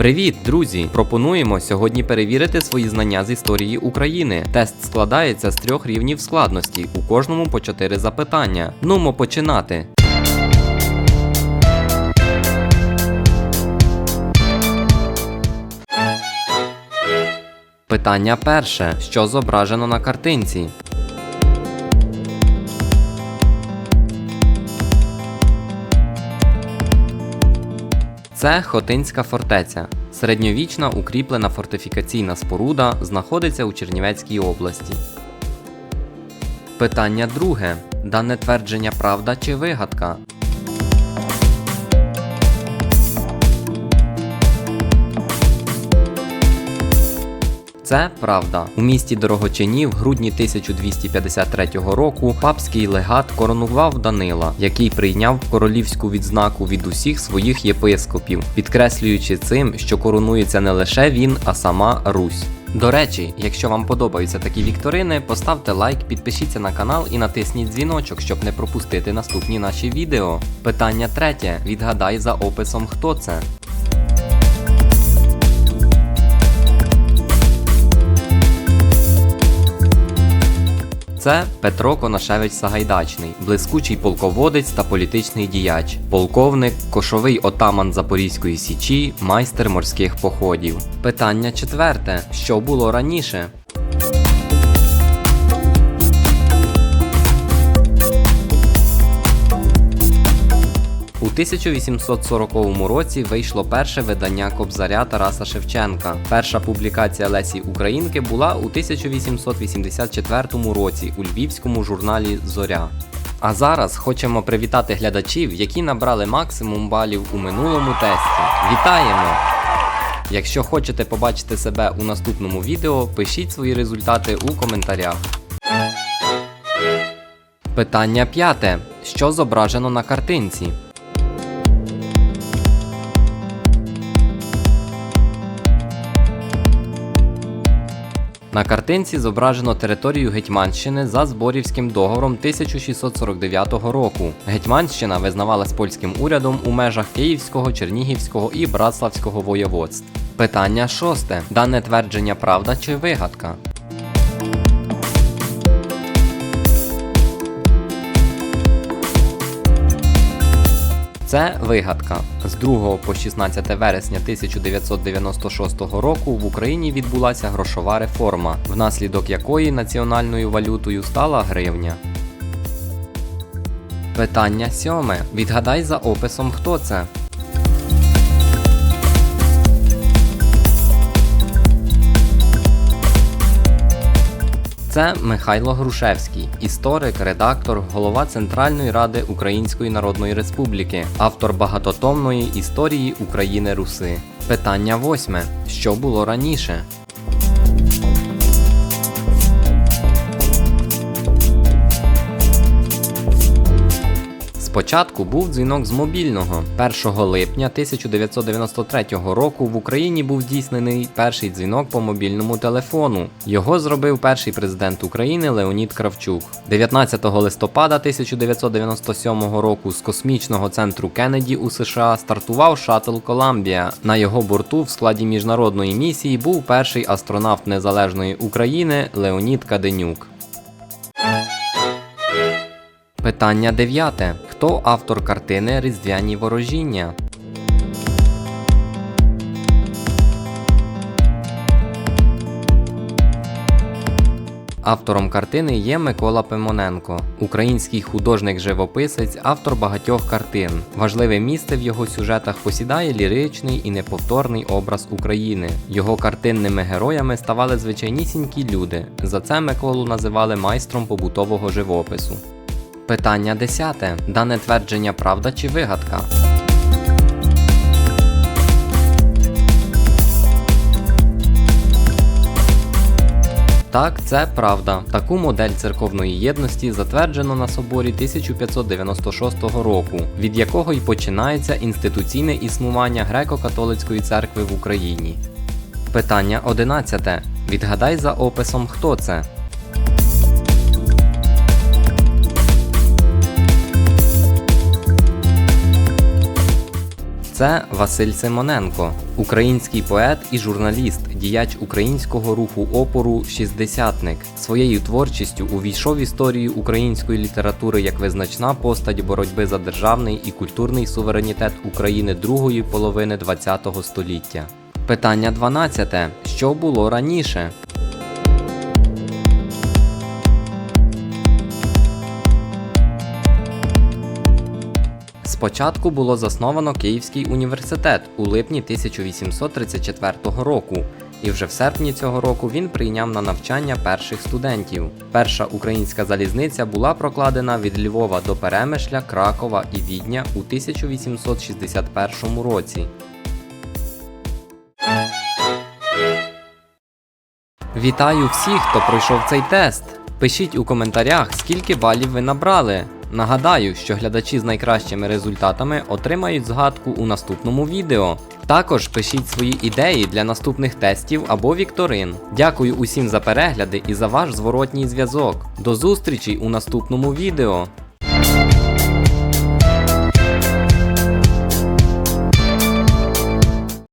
Привіт, друзі! Пропонуємо сьогодні перевірити свої знання з історії України. Тест складається з трьох рівнів складності, у кожному по чотири запитання. Нумо починати. Питання перше. Що зображено на картинці? Це Хотинська фортеця. Середньовічна укріплена фортифікаційна споруда знаходиться у Чернівецькій області. Питання друге. Дане твердження правда чи вигадка? Це правда. У місті Дорогочині в грудні 1253 року папський легат коронував Данила, який прийняв королівську відзнаку від усіх своїх єпископів, підкреслюючи цим, що коронується не лише він, а сама Русь. До речі, якщо вам подобаються такі вікторини, поставте лайк, підпишіться на канал і натисніть дзвіночок, щоб не пропустити наступні наші відео. Питання третє. Відгадай за описом, хто це. Це Петро Конашевич Сагайдачний, блискучий полководець та політичний діяч, полковник, кошовий отаман Запорізької січі, майстер морських походів. Питання четверте: що було раніше? 1840 році вийшло перше видання Кобзаря Тараса Шевченка. Перша публікація Лесі Українки була у 1884 році у львівському журналі Зоря. А зараз хочемо привітати глядачів, які набрали максимум балів у минулому тесті. Вітаємо! Якщо хочете побачити себе у наступному відео, пишіть свої результати у коментарях. Питання п'яте. Що зображено на картинці? На картинці зображено територію Гетьманщини за Зборівським договором 1649 року. Гетьманщина визнавалась польським урядом у межах Київського, Чернігівського і Братславського воєводств. Питання шосте. Дане твердження правда чи вигадка? Це вигадка. З 2 по 16 вересня 1996 року в Україні відбулася грошова реформа, внаслідок якої національною валютою стала гривня. Питання сьоме. Відгадай за описом, хто це. Це Михайло Грушевський, історик, редактор, голова Центральної ради Української Народної Республіки, автор багатотомної історії України Руси. Питання восьме. Що було раніше? Спочатку був дзвінок з мобільного. 1 липня 1993 року в Україні був здійснений перший дзвінок по мобільному телефону. Його зробив перший президент України Леонід Кравчук. 19 листопада 1997 року з космічного центру Кеннеді у США стартував шаттл Коламбія. На його борту в складі міжнародної місії був перший астронавт Незалежної України Леонід Каденюк. Питання дев'яте. Хто автор картини Різдвяні ворожіння? Автором картини є Микола Пимоненко, український художник-живописець, автор багатьох картин. Важливе місце в його сюжетах посідає ліричний і неповторний образ України. Його картинними героями ставали звичайнісінькі люди. За це Миколу називали майстром побутового живопису. Питання 10. Дане твердження правда чи вигадка? Так, це правда. Таку модель церковної єдності затверджено на соборі 1596 року, від якого й починається інституційне існування греко-католицької церкви в Україні. Питання 11. Відгадай за описом, хто це. Це Василь Симоненко, український поет і журналіст, діяч українського руху опору Шістдесятник. Своєю творчістю увійшов в історію української літератури як визначна постать боротьби за державний і культурний суверенітет України другої половини ХХ століття. Питання 12. Що було раніше? Спочатку було засновано Київський університет у липні 1834 року, і вже в серпні цього року він прийняв на навчання перших студентів. Перша українська залізниця була прокладена від Львова до Перемишля, Кракова і Відня у 1861 році. Вітаю всіх, хто пройшов цей тест. Пишіть у коментарях, скільки балів ви набрали. Нагадаю, що глядачі з найкращими результатами отримають згадку у наступному відео. Також пишіть свої ідеї для наступних тестів або вікторин. Дякую усім за перегляди і за ваш зворотній зв'язок. До зустрічі у наступному відео.